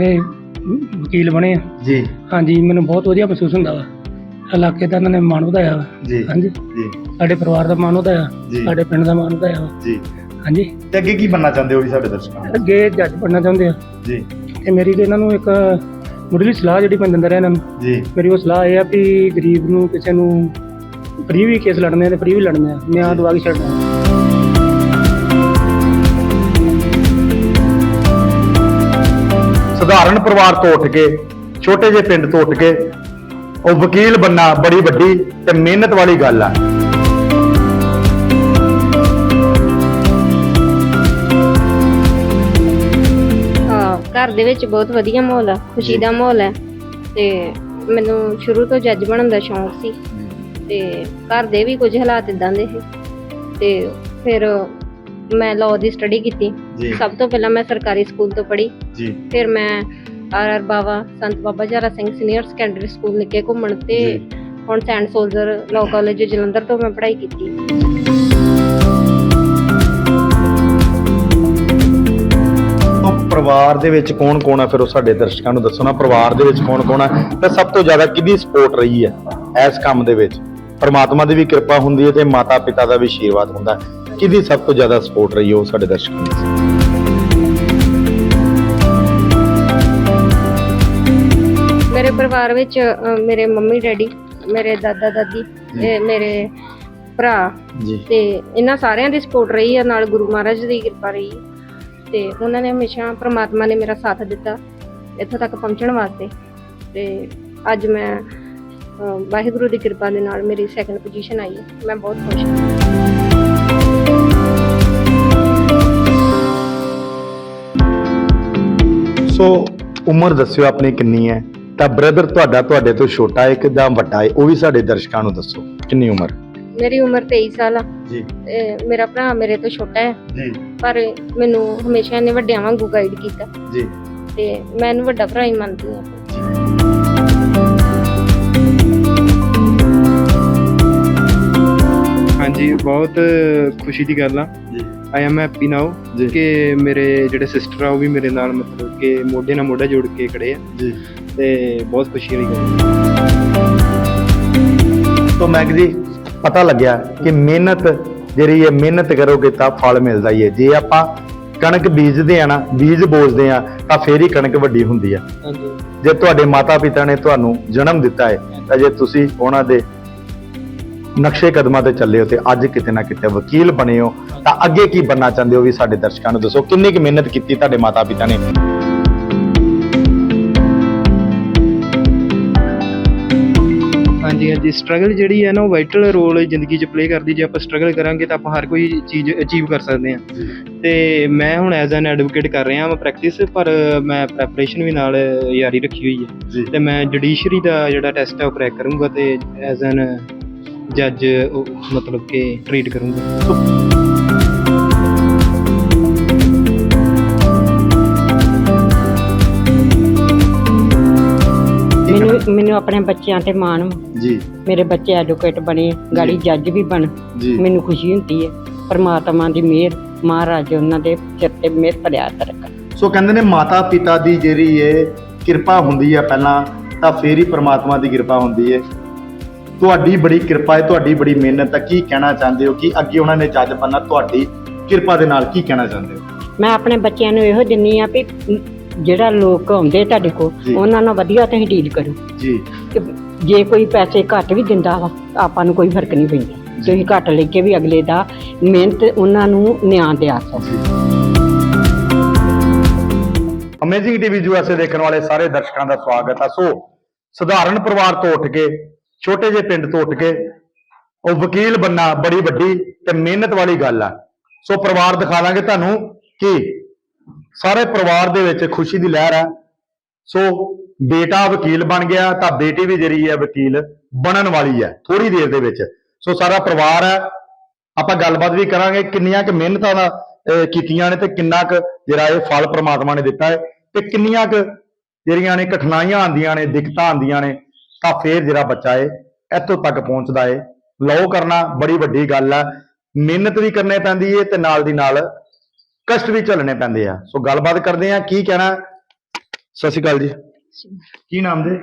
ਦੇ ਵਕੀਲ ਬਣੇ ਆ। ਜੀ। ਹਾਂਜੀ ਮੈਨੂੰ ਬਹੁਤ ਵਧੀਆ ਮਹਿਸੂਸ ਹੁੰਦਾ ਵਾ। ਇਲਾਕੇ ਦਾ ਇਹਨਾਂ ਨੇ ਮਾਣ ਵਧਾਇਆ ਵਾ। ਜੀ ਹਾਂਜੀ। ਜੀ। ਸਾਡੇ ਪਰਿਵਾਰ ਦਾ ਮਾਣ ਵਧਾਇਆ। ਜੀ। ਸਾਡੇ ਪਿੰਡ ਦਾ ਮਾਣ ਵਧਾਇਆ ਵਾ। ਜੀ। ਹਾਂਜੀ। ਤੇ ਅੱਗੇ ਕੀ ਬੰਨਾ ਚਾਹੁੰਦੇ ਹੋ ਵੀ ਸਾਡੇ ਦਰਸ਼ਕਾਂ ਨੂੰ? ਅੱਗੇ ਜੱਜ ਬਣਨਾ ਚਾਹੁੰਦੇ ਆ। ਜੀ। ਤੇ ਮੇਰੀ ਤੇ ਇਹਨਾਂ ਨੂੰ ਇੱਕ ਮੁੱਢਲੀ ਸਲਾਹ ਜਿਹੜੀ ਮੈਂ ਦਿੰਦਾ ਰਿਹਾ ਇਹਨਾਂ ਨੂੰ। ਜੀ। ਮੇਰੀ ਉਹ ਸਲਾਹ ਇਹ ਆ ਵੀ ਗਰੀਬ ਨੂੰ ਕਿਸੇ ਨੂੰ ਫਰੀ ਵੀ ਕੇਸ ਲੜਨੇ ਆ ਤੇ ਫਰੀ ਵੀ ਲੜਨੇ ਆ। ਨਿਆਂ ਦਵਾ ਕੇ ਛੱਡਣਾ ਸਧਾਰਨ ਪਰਿਵਾਰ ਤੋਂ ਉੱਠ ਕੇ, ਛੋਟੇ ਜਿਹੇ ਪਿੰਡ ਤੋਂ ਉੱਠ ਕੇ, ਉਹ ਵਕੀਲ ਬੰਨਾ, ਬੜੀ ਵੱਡੀ ਤੇ ਮਿਹਨਤ ਵਾਲੀ ਗੱਲ ਆ। ਹਾਂ ਘਰ ਦੇ ਵਿੱਚ ਬਹੁਤ ਵਧੀਆ ਮਾਹੌਲ ਆ, ਖੁਸ਼ੀ ਦਾ ਮਾਹੌਲ ਹੈ ਤੇ ਮੈਨੂੰ ਸ਼ੁਰੂ ਤੋਂ ਜੱਜ ਬਣਨ ਦਾ ਸ਼ੌਂਕ ਸੀ। ਤੇ ਘਰ ਦੇ ਵੀ ਕੁਝ ਹਾਲਾਤ ਇਦਾਂ ਦੇ ਸੀ। ਤੇ ਫਿਰ ਮੈਂ ਲਾਅ ਦੀ ਸਟੱਡੀ ਕੀਤੀ। ਜੀ। ਸਭ ਤੋਂ ਪਹਿਲਾਂ ਮੈਂ ਸਰਕਾਰੀ ਸਕੂਲ ਤੋਂ ਪੜ੍ਹੀ। ਜੀ। ਫਿਰ ਮੈਂ ਆਰ ਆਰ ਬਾਵਾ ਸੰਤ ਬਾਬਾ ਜਰਾ ਸਿੰਘ ਸੀਨੀਅਰ ਸੈਕੰਡਰੀ ਸਕੂਲ ਨਿੱਕੇ ਘੁੰਮਣ ਤੇ। ਹੁਣ Saint Soldier Law College Jalandhar ਤੋਂ ਮੈਂ ਪੜ੍ਹਾਈ ਕੀਤੀ। ਪਰਿਵਾਰ ਦੇ ਵਿੱਚ ਕੌਣ ਕੌਣ ਆ? ਫਿਰ ਉਹ ਸਾਡੇ ਦਰਸ਼ਕਾਂ ਨੂੰ ਦੱਸੋ ਨਾ ਪਰਿਵਾਰ ਦੇ ਵਿੱਚ ਕੌਣ ਕੌਣ ਆ? ਤੇ ਸਭ ਤੋਂ ਜ਼ਿਆਦਾ ਕਿਹਦੀ ਸਪੋਰਟ ਰਹੀ ਹੈ ਇਸ ਕੰਮ ਦੇ ਵਿੱਚ? ਪਰਮਾਤਮਾ ਦੀ ਵੀ ਕਿਰਪਾ ਹੁੰਦੀ ਹੈ ਤੇ ਮਾਤਾ ਪਿਤਾ ਦਾ ਵੀ ਆਸ਼ੀਰਵਾਦ ਹੁੰਦਾ। ਹੈ। ਕਿਹਦੀ ਸਭ ਤੋਂ ਜ਼ਿਆਦਾ ਸਪੋਰਟ ਰਹੀ ਹੈ ਉਹ ਸਾਡੇ ਦਰਸ਼ਕਾਂ ਨੂੰ ਦੱਸੋ। ਪਰਿਵਾਰ ਵਿੱਚ ਅ, ਮੇਰੇ ਮੰਮੀ ਡੈਡੀ ਮੇਰੇ ਦਾਦਾ ਦਾਦੀ ਤੇ ਮੇਰੇ ਭਰਾ ਜੀ। ਤੇ ਇਹਨਾਂ ਸਾਰਿਆਂ ਦੀ ਸਪੋਰਟ ਰਹੀ ਆ ਨਾਲ ਗੁਰੂ ਮਹਾਰਾਜ ਦੀ ਕਿਰਪਾ ਰਹੀ। ਤੇ ਉਹਨਾਂ ਨੇ ਹਮੇਸ਼ਾ ਪ੍ਰਮਾਤਮਾ ਨੇ ਮੇਰਾ ਸਾਥ ਦਿੱਤਾ ਇੱਥੋਂ ਤੱਕ ਪਹੁੰਚਣ ਵਾਸਤੇ। ਤੇ ਅੱਜ ਮੈਂ ਅ, ਵਾਹਿਗੁਰੂ ਦੀ ਕਿਰਪਾ ਦੇ ਨਾਲ ਮੇਰੀ ਸੈਕੰਡ ਪੋਜੀਸ਼ਨ ਆਈ। ਹੈ ਮੈਂ ਬਹੁਤ ਖੁਸ਼ ਹਾਂ। ਸੋ ਉਮਰ ਦੱਸਿਓ ਆਪਣੀ ਕਿੰਨੀ ਹੈ? ਤਾਂ ਬ੍ਰਦਰ ਤੁਹਾਡਾ ਤੁਹਾਡੇ ਤੋਂ ਛੋਟਾ ਹੈ ਕਿ ਜਾਂ ਵੱਡਾ ਹੈ ਉਹ ਵੀ ਸਾਡੇ ਦਰਸ਼ਕਾਂ ਨੂੰ ਦੱਸੋ ਕਿੰਨੀ ਉਮਰ? ਮੇਰੀ ਉਮਰ 23 ਸਾਲ ਆ। ਜੀ। ਤੇ ਮੇਰਾ ਭਰਾ ਮੇਰੇ ਤੋਂ ਛੋਟਾ ਹੈ। ਜੀ। ਪਰ ਮੈਨੂੰ ਹਮੇਸ਼ਾ ਇਹਨੇ ਵੱਡਿਆਂ ਵਾਂਗੂ ਗਾਈਡ ਕੀਤਾ। ਜੀ। ਤੇ ਮੈਂ ਇਹਨੂੰ ਵੱਡਾ ਭਰਾ ਹੀ ਮੰਨਦੀ ਹਾਂ। ਹਾਂਜੀ ਬਹੁਤ ਖੁਸ਼ੀ ਦੀ ਗੱਲ ਆ। ਜੀ। I am happy now. ਕਿ ਮੇਰੇ ਜਿਹੜੇ ਸਿਸਟਰ ਆ ਉਹ ਵੀ ਮੇਰੇ ਨਾਲ ਮਤਲਬ ਕਿ ਮੋਢੇ ਨਾਲ ਮੋਢਾ ਜੋੜ ਕੇ ਖੜੇ ਆ। ਜੀ। ਤੇ ਬਹੁਤ ਖੁਸ਼ੀ ਵਾਲੀ ਗੱਲ ਤੋਂ ਜੀ ਪਤਾ ਲੱਗਿਆ ਕਿ ਮਿਹਨਤ ਜਿਹੜੀ ਹੈ ਮਿਹਨਤ ਕਰੋਗੇ ਤਾਂ ਫਲ ਮਿਲਦਾ ਹੀ ਹੈ। ਜੇ ਆਪਾਂ ਕਣਕ ਬੀਜਦੇ ਆ ਨਾ ਬੀਜ ਬੋਜਦੇ ਆ ਤਾਂ ਫੇਰ ਹੀ ਕਣਕ ਵੱਡੀ ਹੁੰਦੀ ਆ। ਹਾਂਜੀ। ਜੇ ਤੁਹਾਡੇ ਮਾਤਾ ਪਿਤਾ ਨੇ ਤੁਹਾਨੂੰ ਜਨਮ ਦਿੱਤਾ ਹੈ ਤਾਂ ਜੇ ਤੁਸੀਂ ਉਹਨਾਂ ਦੇ ਨਕਸ਼ੇ ਕਦਮਾਂ ਤੇ ਚੱਲੇ ਹੋ ਤੇ ਅੱਜ ਕਿਤੇ ਨਾ ਕਿਤੇ ਵਕੀਲ ਬਣੇ ਹੋ ਤਾਂ ਅੱਗੇ ਕੀ ਬਣਨਾ ਚਾਹੁੰਦੇ ਹੋ ਵੀ ਸਾਡੇ ਦਰਸ਼ਕਾਂ ਨੂੰ ਦੱਸੋ ਕਿੰਨੀ ਕੁ ਮਿਹਨਤ ਕੀਤੀ ਤੁਹਾਡੇ ਮਾਤਾ ਪਿਤਾ ਨੇ? ਹਾਂਜੀ ਹਾਂਜੀ। ਸਟਰਗਲ ਜਿਹੜੀ ਹੈ ਨਾ, ਉਹ ਵਾਈਟਲ ਰੋਲ ਜ਼ਿੰਦਗੀ 'ਚ ਪਲੇ ਕਰਦੀ। ਜੇ ਆਪਾਂ ਸਟਰਗਲ ਕਰਾਂਗੇ ਤਾਂ ਆਪਾਂ ਹਰ ਕੋਈ ਚੀਜ਼ ਅਚੀਵ ਕਰ ਸਕਦੇ ਹਾਂ। ਤੇ ਮੈਂ ਹੁਣ ਐਜ਼ ਐਨ ਐਡਵੋਕੇਟ ਕਰ ਰਿਹਾ ਹਾਂ ਪ੍ਰੈਕਟਿਸ ਪਰ ਮੈਂ ਪ੍ਰੈਪਰੇਸ਼ਨ ਵੀ ਨਾਲ ਯਾਰੀ ਰੱਖੀ ਹੋਈ ਹੈ। ਜੀ ਤੇ ਮੈਂ ਜੁਡੀਸ਼ਰੀ ਦਾ ਜਿਹੜਾ ਟੈਸਟ ਹੈ ਉਹ ਕਰੈਕ ਕਰੂੰਗਾ ਤੇ ਐਜ਼ ਐਨ ਜੱਜ ਮਤਲਬ ਕਿ ਟ੍ਰੀਟ ਕਰੂੰਗਾ। ਮੈਨੂੰ ਆਪਣੇ ਬੱਚਿਆਂ ਤੇ ਮਾਣ ਵਾ। ਜੀ। ਮੇਰੇ ਬੱਚੇ ਐਡਵੋਕੇਟ ਬਣੇ ਗਾੜੀ ਜੱਜ ਵੀ ਬਣ। ਜੀ। ਮੈਨੂੰ ਖੁਸ਼ੀ ਹੁੰਦੀ ਹੈ ਪਰਮਾਤਮਾ ਦੀ ਮਿਹਰ ਮਹਾਰਾਜ ਉਹਨਾਂ ਦੇ ਸਿਰ ਤੇ ਮਿਹਰ ਭਰਿਆ ਰੱਖਣ। ਸੋ ਕਹਿੰਦੇ ਨੇ ਮਾਤਾ ਪਿਤਾ ਦੀ ਜਿਹੜੀ ਏ ਕਿਰਪਾ ਹੁੰਦੀ ਹੈ ਪਹਿਲਾਂ ਤਾਂ ਫੇਰ ਹੀ ਪ੍ਰਮਾਤਮਾ ਦੀ ਕਿਰਪਾ ਹੁੰਦੀ ਹੈ ਤੁਹਾਡੀ ਬੜੀ ਕਿਰਪਾ ਹੈ ਤੁਹਾਡੀ ਬੜੀ ਮਿਹਨਤ ਹੈ ਕੀ ਕਹਿਣਾ ਚਾਹੁੰਦੇ ਹੋ? ਕਿ ਅੱਗੇ ਉਹਨਾਂ ਨੇ ਜੱਜ ਬਣਨਾ? ਤੁਹਾਡੀ ਕਿਰਪਾ ਦੇ ਨਾਲ ਕੀ ਕਹਿਣਾ ਚਾਹੁੰਦੇ ਹੋ? ਮੈਂ ਆਪਣੇ ਬੱਚਿਆਂ ਨੂੰ ਇਹੋ ਦਿੰਨੀ ਆ ਵੀ ਜਿਹੜਾ ਲੋਕ ਆਉਂਦੇ ਤੁਹਾਡੇ ਕੋਲ ਜੀ। ਉਹਨਾਂ ਨਾਲ ਵਧੀਆ ਤੁਸੀਂ ਡੀਲ ਕਰੋ। ਜੀ। ਜੇ ਕੋਈ ਪੈਸੇ ਘੱਟ ਵੀ ਦਿੰਦਾ ਵਾ ਆਪਾਂ ਨੂੰ ਕੋਈ ਫ਼ਰਕ ਨਹੀਂ ਪੈਂਦਾ। ਤੁਸੀਂ ਘੱਟ ਲੈ ਕੇ ਵੀ ਅਗਲੇ ਦਾ ਮਿਹਨਤ ਉਹਨਾਂ ਨੂੰ ਨਿਆਂ ਦਿਆ ਸਕੋ। ਅਮੇਜ਼ਿੰਗ ਟੀਵੀ ਯੂਐਸਏ ਦੇਖਣ ਵਾਲੇ ਸਾਰੇ ਦਰਸ਼ਕਾਂ ਦਾ ਸਵਾਗਤ ਹੈ ਸੋ ਸਧਾਰਨ ਪਰਿਵਾਰ ਤੋਂ ਉੱਠ ਕੇ ਛੋਟੇ ਜਿਹੇ ਪਿੰਡ ਤੋਂ ਉੱਠ ਕੇ ਉਹ ਵਕੀਲ ਬੰਨਾ ਬੜੀ ਵੱਡੀ ਤੇ ਮਿਹਨਤ ਵਾਲੀ ਗੱਲ ਆ। ਸੋ ਪਰਿਵਾਰ ਦਿਖਾ ਦਾਂਗੇ ਤੁਹਾਨੂੰ ਕਿ ਸਾਰੇ ਪਰਿਵਾਰ ਦੇ ਵਿੱਚ ਖੁਸ਼ੀ ਦੀ ਲਹਿਰ ਹੈ ਸੋ ਬੇਟਾ ਵਕੀਲ ਬਣ ਗਿਆ, ਤਾਂ ਬੇਟੀ ਵੀ ਜਿਹੜੀ ਹੈ ਵਕੀਲ ਬਣਨ ਵਾਲੀ ਹੈ ਥੋੜੀ ਦੇਰ ਦੇ ਵਿੱਚ। ਸੋ ਸਾਰਾ ਪਰਿਵਾਰ ਹੈ। ਆਪਾਂ ਗੱਲਬਾਤ ਵੀ ਕਰਾਂਗੇ ਕਿੰਨੀਆਂ ਕੁ ਮਿਹਨਤਾਂ ਦਾ ਕੀਤੀਆਂ ਨੇ ਤੇ ਕਿੰਨਾ ਕੁ ਜਿਹੜਾ ਇਹ ਫਲ ਪ੍ਰਮਾਤਮਾ ਨੇ ਦਿੱਤਾ ਹੈ। ਤੇ ਕਿੰਨੀਆਂ ਕੁ ਜਿਹੜੀਆਂ ਨੇ ਕਠਿਨਾਈਆਂ ਆਉਂਦੀਆਂ ਨੇ, ਦਿੱਕਤਾਂ ਆਉਂਦੀਆਂ ਨੇ, ਤਾਂ ਫੇਰ ਜਿਹੜਾ ਬੱਚਾ ਹੈ, ਇੱਥੋਂ ਤੱਕ ਪਹੁੰਚਦਾ ਏ ਲਓ ਕਰਨਾ ਬੜੀ ਵੱਡੀ ਗੱਲ ਹੈ। ਮਿਹਨਤ ਵੀ ਕਰਨੀ ਪੈਂਦੀ ਏ ਤੇ ਨਾਲ ਦੀ ਨਾਲ ਕਸ਼ਟ ਵੀ ਝੱਲਣੇ ਪੈਂਦੇ ਆ। ਸੋ ਗੱਲਬਾਤ ਕਰਦੇ ਆ ਕੀ ਕਹਿਣਾ? ਸਤਿ ਸ਼੍ਰੀ ਅਕਾਲ ਜੀ। ਕੀ ਨਾਮ ਦੇ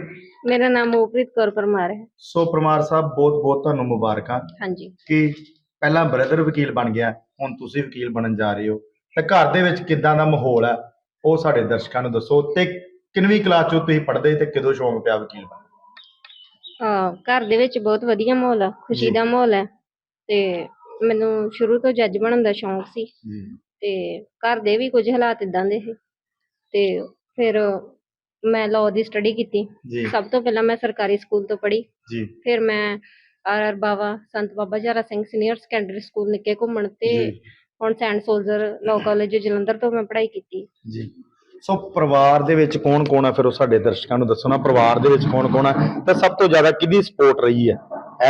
ਮੇਰਾ ਨਾਮ ਮੋਪ੍ਰੀਤ ਕੌਰ ਪਰਮਾਰ ਹੈ। ਸੋ ਪਰਮਾਰ ਸਾਹਿਬ ਬਹੁਤ ਬਹੁਤ ਤੁਹਾਨੂੰ ਮੁਬਾਰਕਾਂ। ਹਾਂਜੀ। ਕਿ ਪਹਿਲਾਂ ਬ੍ਰਦਰ ਵਕੀਲ ਬਣ ਗਿਆ ਹੁਣ ਤੁਸੀਂ ਵਕੀਲ ਬਣਨ ਜਾ ਰਹੇ ਹੋ। ਤੇ ਘਰ ਦੇ ਵਿੱਚ ਕਿੱਦਾਂ ਦਾ ਮਾਹੌਲ ਹੈ ਉਹ ਸਾਡੇ ਦਰਸ਼ਕਾਂ ਨੂੰ ਦੱਸੋ। ਤੇ ਕਿੰਨਵੀਂ ਕਲਾਸ ਚੋਂ ਤੁਸੀਂ ਪੜ੍ਹਦੇ ਤੇ ਕਦੋਂ ਸ਼ੌਂਕ ਪਿਆ ਵਕੀਲ ਬਣਨ? ਦਾ? ਅਹ ਘਰ ਦੇ ਵਿੱਚ ਬਹੁਤ ਵਧੀਆ ਮਾਹੌਲ ਆ ਖੁਸ਼ੀ। ਦਾ ਮਾਹੌਲ ਹੈ ਤੇ ਮੈਨੂੰ ਸ਼ੁਰੂ ਤੋਂ ਜੱਜ ਬਣਨ ਦਾ ਸ਼ੌਂਕ ਸੀ। ਤੇ ਘਰ ਦੇ ਵੀ ਕੁਝ ਹਾਲਾਤ ਇਦਾਂ ਦੇ ਸੀ। ਤੇ ਫਿਰ ਮੈਂ ਲਾਅ ਦੀ ਸਟੱਡੀ ਕੀਤੀ। ਜੀ। ਸਭ ਤੋਂ ਪਹਿਲਾਂ ਮੈਂ ਸਰਕਾਰੀ ਸਕੂਲ ਤੋਂ ਪੜ੍ਹੀ। ਜੀ। ਫਿਰ ਮੈਂ ਆਰ ਆਰ ਬਾਵਾ ਸੰਤ ਬਾਬਾ ਜਰਾ ਸਿੰਘ ਸੀਨੀਅਰ ਸੈਕੰਡਰੀ ਸਕੂਲ ਨਿੱਕੇ ਘੁੰਮਣ ਤੇ ਜੀ। ਹੁਣ Saint Soldier Law College Jalandhar ਤੋਂ ਮੈਂ ਪੜ੍ਹਾਈ ਕੀਤੀ। ਜੀ। ਸੋ ਪਰਿਵਾਰ ਦੇ ਵਿੱਚ ਕੌਣ ਕੌਣ ਹੈ ਫਿਰ ਉਹ ਸਾਡੇ ਦਰਸ਼ਕਾਂ ਨੂੰ ਦੱਸੋ ਨਾ ਪਰਿਵਾਰ ਦੇ ਵਿੱਚ ਕੌਣ ਕੌਣ ਹੈ ਤੇ ਸਭ ਤੋਂ ਜ਼ਿਆਦਾ ਕਿਹਦੀ ਸਪੋਰਟ ਰਹੀ ਹੈ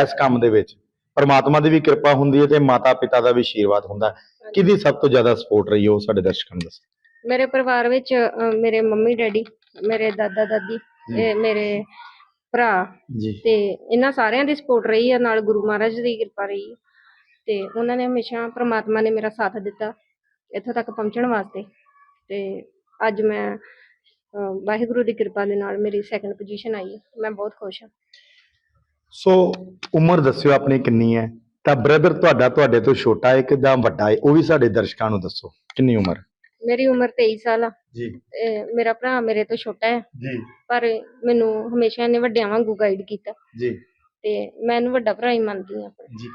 ਇਸ ਕੰਮ ਦੇ ਵਿੱਚ? ਪਰਮਾਤਮਾ ਦੀ ਵੀ ਕਿਰਪਾ ਹੁੰਦੀ ਹੈ ਤੇ ਮਾਤਾ ਪਿਤਾ ਦਾ ਵੀ ਆਸ਼ੀਰਵਾਦ ਹੁੰਦਾ। ਹੈ ਕਿਹਦੀ ਸਭ ਤੋਂ ਜ਼ਿਆਦਾ ਸਪੋਰਟ ਰਹੀ ਹੈ ਉਹ ਸਾਡੇ ਦਰਸ਼ਕਾਂ ਨੂੰ ਦੱਸੋ? ਮੇਰੇ ਪਰਿਵਾਰ ਵਿੱਚ ਮੇਰੇ ਮੰਮੀ ਡੈਡੀ ਮੇਰੇ ਦਾਦਾ ਦਾਦੀ ਤੇ ਮੇਰੇ ਭਰਾ ਜੀ। ਤੇ ਇਹਨਾਂ ਸਾਰਿਆਂ ਦੀ ਸਪੋਰਟ ਰਹੀ ਹੈ ਨਾਲ ਗੁਰੂ ਮਹਾਰਾਜ ਦੀ ਕਿਰਪਾ ਰਹੀ ਤੇ ਉਹਨਾਂ ਨੇ ਹਮੇਸ਼ਾ ਪ੍ਰਮਾਤਮਾ ਨੇ ਮੇਰਾ ਸਾਥ ਦਿੱਤਾ ਇੱਥੋਂ ਤੱਕ ਪਹੁੰਚਣ ਵਾਸਤੇ ਤੇ ਅੱਜ ਮੈਂ ਵਾਹਿਗੁਰੂ ਦੀ ਕਿਰਪਾ ਦੇ ਨਾਲ ਮੇਰੀ ਸੈਕੰਡ ਪੋਜੀਸ਼ਨ ਆਈ ਹੈ। ਮੈਂ ਬਹੁਤ ਖੁਸ਼ ਹਾਂ। ਸੋ ਉਮਰ ਦੱਸਿਓ ਆਪਣੀ ਕਿੰਨੀ ਹੈ। ਤਾਂ ਬ੍ਰਦਰ ਤੁਹਾਡਾ ਤੁਹਾਡੇ ਤੋਂ ਛੋਟਾ ਹੈ ਕਿ ਜਾਂ ਵੱਡਾ ਹੈ ਉਹ ਵੀ ਸਾਡੇ ਦਰਸ਼ਕਾਂ ਨੂੰ ਦੱਸੋ। ਕਿੰਨੀ ਉਮਰ? ਮੇਰੀ ਉਮਰ 23 ਸਾਲ ਆ। ਜੀ। ਤੇ ਮੇਰਾ ਭਰਾ ਮੇਰੇ ਤੋਂ ਛੋਟਾ ਹੈ। ਜੀ। ਪਰ ਮੈਨੂੰ ਹਮੇਸ਼ਾ ਇਹਨੇ ਵੱਡਿਆਂ ਵਾਂਗੂ ਗਾਈਡ ਕੀਤਾ। ਜੀ। ਤੇ ਮੈਂ ਇਹਨੂੰ ਵੱਡਾ ਭਰਾ ਹੀ ਮੰਨਦੀ ਆਪਣਾ। ਜੀ।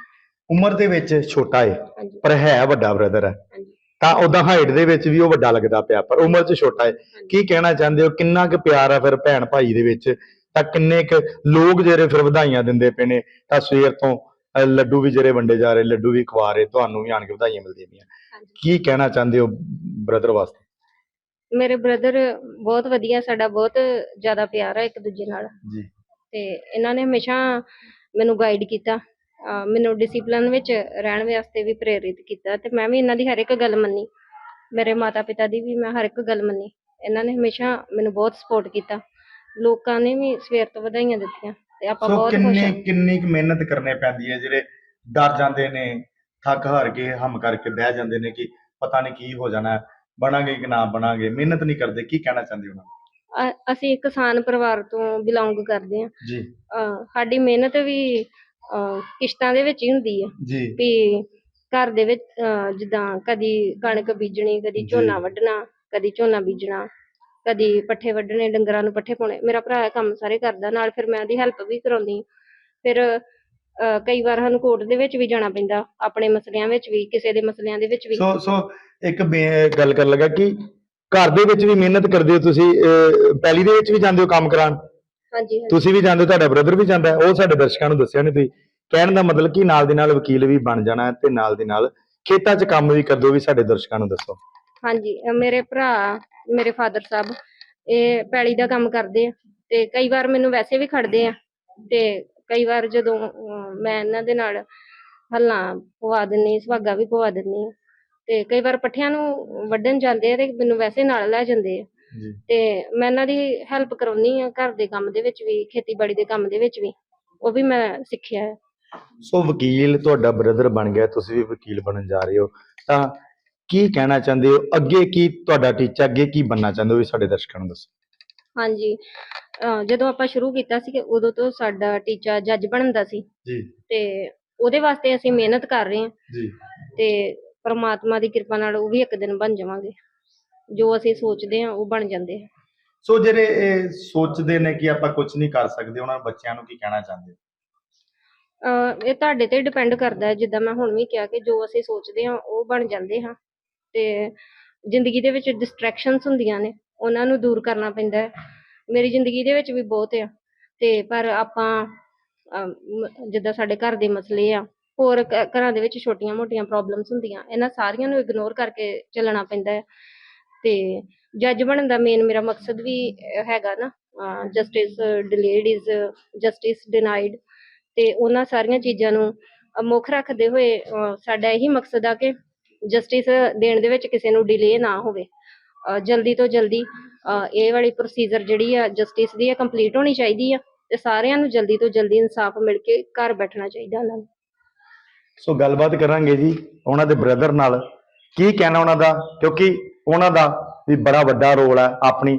ਉਮਰ ਦੇ ਵਿੱਚ ਛੋਟਾ ਹੈ ਹਾਂਜੀ। ਪਰ ਹੈ ਵੱਡਾ ਬ੍ਰਦਰ ਹੈ। ਹਾਂਜੀ। ਤਾਂ ਉਹਦਾ ਹਾਈਟ ਦੇ ਵਿੱਚ ਵੀ ਉਹ ਵੱਡਾ ਲੱਗਦਾ ਪਿਆ ਪਰ ਉਮਰ 'ਚ ਛੋਟਾ ਹੈ। ਕੀ ਕਹਿਣਾ ਚਾਹੁੰਦੇ ਹੋ? ਕਿੰਨਾ ਕੁ ਪਿਆਰ ਆ ਫਿਰ ਭੈਣ ਭਾਈ ਦੇ ਵਿੱਚ? ਤਾਂ ਕਿੰਨੇ ਕੁ ਲੋਕ ਜਿਹੜੇ ਫਿਰ ਵਧਾਈਆਂ ਦਿੰਦੇ ਪਏ ਨੇ ਤਾਂ ਸਵੇਰ ਤੋਂ ਲੱਡੂ ਵੀ ਜਿਹੜੇ ਵੰਡੇ ਜਾ ਰਹੇ ਲੱਡੂ ਵੀ ਖਵਾ ਰਹੇ ਤੁਹਾਨੂੰ ਵੀ ਆਣ ਕੇ ਵਧਾਈਆਂ ਮਿਲਦੀਆਂ ਪਈਆਂ। ਕੀ ਕਹਿਣਾ ਚਾਹੁੰਦੇ ਹੋ ਬ੍ਰਦਰ ਵਾਸਤੇ? ਮੇਰੇ ਬ੍ਰਦਰ ਬਹੁਤ ਵਧੀਆ ਸਾਡਾ ਬਹੁਤ ਜ਼ਿਆਦਾ ਪਿਆਰ ਹੈ ਇੱਕ ਦੂਜੇ ਨਾਲ। ਜੀ। ਤੇ ਇਹਨਾਂ ਨੇ ਹਮੇਸ਼ਾ ਮੈਨੂੰ ਗਾਈਡ ਕੀਤਾ ਮੈਨੂੰ ਡਿਸਪਲਿਨ ਵਿੱਚ ਰਹਿਣ ਵਾਸਤੇ ਵੀ ਪ੍ਰੇਰਿਤ ਕੀਤਾ ਤੇ ਮੈਂ ਵੀ ਇਹਨਾਂ ਦੀ ਹਰ ਇੱਕ ਗੱਲ ਮੰਨੀ। ਮੇਰੇ ਮਾਤਾ ਪਿਤਾ ਦੀ ਵੀ ਮੈਂ ਹਰ ਇੱਕ ਗੱਲ ਮੰਨੀ। ਇਹਨਾਂ ਨੇ ਹਮੇਸ਼ਾ ਮੈਨੂੰ ਬਹੁਤ ਸਪੋਰਟ ਕੀਤਾ। ਲੋਕਾਂ ਨੇ ਵੀ ਸਵੇਰ ਤੋਂ ਵਧਾਈਆਂ ਦਿੱਤੀਆਂ ਤੇ ਆਪਾਂ ਸੋ ਬਹੁਤ ਖੁਸ਼ ਕਿੰਨੀ ਹਾਂ। ਕਿੰਨੀ ਕੁ ਮਿਹਨਤ ਕਰਨੀ ਪੈਂਦੀ ਹੈ ਜਿਹੜੇ ਡਰ ਜਾਂਦੇ ਨੇ ਥੱਕ ਹਾਰ ਕੇ ਹਮ ਕਰਕੇ ਬਹਿ ਜਾਂਦੇ ਨੇ ਕਿ ਪਤਾ ਨਹੀਂ ਕੀ ਹੋ ਜਾਣਾ ਹੈ, ਬਣਾਂਗੇ ਕਿ ਨਾ ਬਣਾਂਗੇ ਮਿਹਨਤ ਨਹੀਂ ਕਰਦੇ ਕੀ ਕਹਿਣਾ ਚਾਹੁੰਦੇ ਹੋ ਉਹਨਾਂ ਨੂੰ? ਅ- ਅਸੀਂ ਇੱਕ ਕਿਸਾਨ ਪਰਿਵਾਰ ਤੋਂ ਬਿਲੋਂਗ ਕਰਦੇ ਹਾਂ। ਜੀ। ਅਹ ਸਾਡੀ ਮਿਹਨਤ ਵੀ ਅਹ ਕਿਸ਼ਤਾਂ ਦੇ ਵਿੱਚ ਹੀ ਹੁੰਦੀ ਹੈ। ਜੀ। ਵੀ ਘਰ ਦੇ ਵਿੱਚ ਅਹ ਜਿੱਦਾਂ ਕਦੀ ਕਣਕ ਬੀਜਣੀ ਕਦੀ ਜੀ। ਝੋਨਾ ਵੱਢਣਾ ਕਦੀ ਝੋਨਾ ਬੀਜਣਾ ਕਦੀ ਪੱਠੇ ਵੱਢਣੇ ਡੰਗਰਾਂ ਨੂੰ ਪੱਠੇ ਪਾਉਣੇ। ਮੇਰਾ ਭਰਾ ਕੰਮ ਸਾਰੇ ਕਰਦਾ ਨਾਲ ਫਿਰ ਮੈਂ ਉਹਦੀ ਹੈਲਪ ਵੀ ਕਰਾਉਂਦੀ ਫਿਰ ਕਈ ਵਾਰ ਸਾਨੂੰ ਕੋਰਟ ਦੇ ਵਿੱਚ ਵੀ ਜਾਣਾ ਪੈਂਦਾ ਆਪਣੇ ਮਸਲਿਆਂ ਵਿੱਚ ਵੀ ਕਿਸੇ ਦੇ ਮਸਲਿਆਂ ਦੇ ਵਿੱਚ ਵੀ। ਸੋ ਸੋ ਇੱਕ ਗੱਲ ਕਰਨ ਲੱਗਾ ਕਿ ਘਰ ਦੇ ਵਿੱਚ ਵੀ ਮਿਹਨਤ ਕਰਦੇ ਹੋ ਤੁਸੀਂ ਅਹ, ਪੈਲੀ ਦੇ ਵਿੱਚ ਵੀ ਜਾਂਦੇ ਹੋ ਕੰਮ ਕਰਾਉਣ? ਹਾਂਜੀ ਤੁਸੀਂ ਵੀ ਜਾਂਦੇ ਹੋ ਤੁਹਾਡਾ ਬ੍ਰਦਰ ਵੀ ਜਾਂਦਾ ਉਹ ਸਾਡੇ ਦਰਸ਼ਕਾਂ ਨੂੰ ਦੱਸਿਆ ਨਹੀਂ ਤੁਸੀਂ। ਕਹਿਣ ਦਾ ਮਤਲਬ ਕਿ ਨਾਲ ਦੀ ਨਾਲ ਵਕੀਲ ਵੀ ਬਣ ਜਾਣਾ ਤੇ ਨਾਲ ਦੀ ਨਾਲ ਖੇਤਾਂ 'ਚ ਕੰਮ ਵੀ ਕਰਦੇ ਹੋ ਵੀ ਸਾਡੇ ਦਰਸ਼ਕਾਂ ਨੂੰ ਦੱਸੋ। ਹਾਂਜੀ ਅਹ ਮੇਰੇ ਭਰਾ ਮੇਰੇ ਫਾਦਰ ਸਾਹਿਬ ਇਹ ਪੈਲੀ ਦਾ ਕੰਮ ਕਰਦੇ ਆ ਤੇ ਕਈ ਵਾਰ ਮੈਨੂੰ ਵੈਸੇ ਵੀ ਖੜਦੇ ਆ ਤੇ ਕਈ ਵਾਰ ਜਦੋਂ ਅਹ, ਮੈਂ ਇਹਨਾਂ ਦੇ ਨਾਲ ਹੱਲਾਂ ਪਵਾ ਦਿੰਨੀ ਸੁਹਾਗਾ ਵੀ ਪਵਾ ਦਿੰਨੀ ਆ ਤੇ ਕਈ ਵਾਰ ਪੱਠਿਆਂ ਨੂੰ ਵੱਢਣ ਜਾਂਦੇ ਆ ਤੇ ਮੈਨੂੰ ਵੈਸੇ ਨਾਲ ਲੈ ਜਾਂਦੇ ਆ ਜੀ। ਤੇ ਮੈਂ ਇਹਨਾਂ ਦੀ ਹੈਲਪ ਕਰਾਉਣੀ ਆ ਘਰ ਦੇ ਕੰਮ ਦੇ ਵਿੱਚ ਵੀ ਖੇਤੀਬਾੜੀ ਦੇ ਕੰਮ ਦੇ ਵਿੱਚ ਵੀ ਉਹ ਵੀ ਮੈਂ ਸਿੱਖਿਆ ਹੈ। ਸੋ ਵਕੀਲ ਤੁਹਾਡਾ ਬ੍ਰਦਰ ਬਣ ਗਿਆ ਤੁਸੀਂ ਵੀ ਵਕੀਲ ਬਣਨ ਜਾ ਰਹੇ ਹੋ। ਤਾਂ ਕੀ ਕਹਿਣਾ ਚਾਹੁੰਦੇ ਹੋ? ਅੱਗੇ ਕੀ ਤੁਹਾਡਾ ਟੀਚਾ ਅੱਗੇ ਕੀ ਬਣਨਾ ਚਾਹੁੰਦੇ ਹੋ? ਸਾਡੇ ਦਰਸ਼ਕਾਂ ਨੂੰ ਦੱਸੋ। ਹਾਂਜੀ। ਅਹ, ਜਦੋਂ ਆਪਾਂ ਸ਼ੁਰੂ ਕੀਤਾ ਸੀ ਉਦੋਂ ਤੋਂ ਸਾਡਾ ਟੀਚਾ ਜੱਜ ਬਣਨ ਦਾ ਸੀ। ਜੀ। ਤੇ ਉਹਦੇ ਵਾਸਤੇ ਅਸੀਂ ਮਿਹਨਤ ਕਰ ਰਹੇ ਹਾਂ। ਜੀ। ਤੇ ਪ੍ਰਮਾਤਮਾ ਦੀ ਕਿਰਪਾ ਨਾਲ ਉਹ ਵੀ ਇੱਕ ਦਿਨ ਬਣ ਜਾਵਾਂਗੇ। ਜੋ ਅਸੀਂ ਸੋਚਦੇ ਹਾਂ ਉਹ ਬਣ ਜਾਂਦੇ ਆ। ਸੋ ਜਿਹੜੇ ਇਹ ਸੋਚਦੇ ਨੇ ਕਿ ਆਪਾਂ ਕੁਝ ਨਹੀਂ ਕਰ ਸਕਦੇ ਉਹਨਾਂ ਬੱਚਿਆਂ ਨੂੰ ਕੀ ਕਹਿਣਾ ਚਾਹੁੰਦੇ ਹੋ? ਅਹ ਇਹ ਤੁਹਾਡੇ ਤੇ ਡਿਪੈਂਡ ਕਰਦਾ ਹੈ। ਜਿੱਦਾਂ ਮੈਂ ਹੁਣ ਵੀ ਕਿਹਾ ਕਿ ਜੋ ਅਸੀਂ ਸੋਚਦੇ ਹਾਂ ਉਹ ਬਣ ਜਾਂਦੇ ਹਾਂ। ਤੇ ਜ਼ਿੰਦਗੀ ਦੇ ਵਿੱਚ ਡਿਸਟਰੈਕਸ਼ਨਸ ਹੁੰਦੀਆਂ ਨੇ ਉਹਨਾਂ ਨੂੰ ਦੂਰ ਕਰਨਾ ਪੈਂਦਾ ਹੈ। ਮੇਰੀ ਜ਼ਿੰਦਗੀ ਦੇ ਵਿੱਚ ਵੀ ਬਹੁਤ ਆ ਤੇ ਪਰ ਆਪਾਂ ਅਹ, ਮ- ਜਿੱਦਾਂ ਸਾਡੇ ਘਰ ਦੇ ਮਸਲੇ ਆ ਹੋਰ ਘ- ਘਰਾਂ ਦੇ ਵਿੱਚ ਛੋਟੀਆਂ-ਮੋਟੀਆਂ ਪ੍ਰੋਬਲਮਸ ਹੁੰਦੀਆਂ ਇਹਨਾਂ ਸਾਰੀਆਂ ਨੂੰ ਇਗਨੋਰ ਕਰਕੇ ਚੱਲਣਾ ਪੈਂਦਾ ਹੈ। ਤੇ ਜੱਜ ਬਣਨ ਦਾ ਮੇਨ ਮੇਰਾ ਮਕਸਦ ਵੀ ਅਹ, ਹੈਗਾ ਨਾ justice delayed is justice denied ਤੇ ਉਹਨਾਂ ਸਾਰੀਆਂ ਚੀਜ਼ਾਂ ਨੂੰ ਅਹ, ਮੁੱਖ ਰੱਖਦੇ ਹੋਏ ਅਹ, ਸਾਡਾ ਇਹੀ ਮਕਸਦ ਆ ਕਿ ਜਸਟਿਸ ਦੇਣ ਦੇ ਵਿੱਚ ਕਿਸੇ ਨੂੰ ਡਿਲੇ ਨਾ ਹੋਵੇ। ਜਲਦੀ ਤੋਂ ਜਲਦੀ ਇਹ ਵਾਲੀ ਪ੍ਰੋਸੀਜਰ ਜਿਹੜੀ ਆ ਜਸਟਿਸ ਦੀ ਇਹ ਕੰਪਲੀਟ ਹੋਣੀ ਚਾਹੀਦੀ ਆ ਤੇ ਸਾਰਿਆਂ ਨੂੰ ਜਲਦੀ ਤੋਂ ਜਲਦੀ ਇਨਸਾਫ ਮਿਲ ਕੇ ਘਰ ਬੈਠਣਾ ਚਾਹੀਦਾ ਉਹਨਾਂ ਨੂੰ। ਸੋ ਗੱਲਬਾਤ ਕਰਾਂਗੇ ਜੀ ਉਹਨਾਂ ਦੇ ਬ੍ਰਦਰ ਨਾਲ। ਕੀ ਕਹਿਣਾ ਉਹਨਾਂ ਦਾ? ਕਿਉਂਕਿ ਉਹਨਾਂ ਦਾ ਵੀ ਬੜਾ ਵੱਡਾ ਰੋਲ ਹੈ ਆਪਣੀ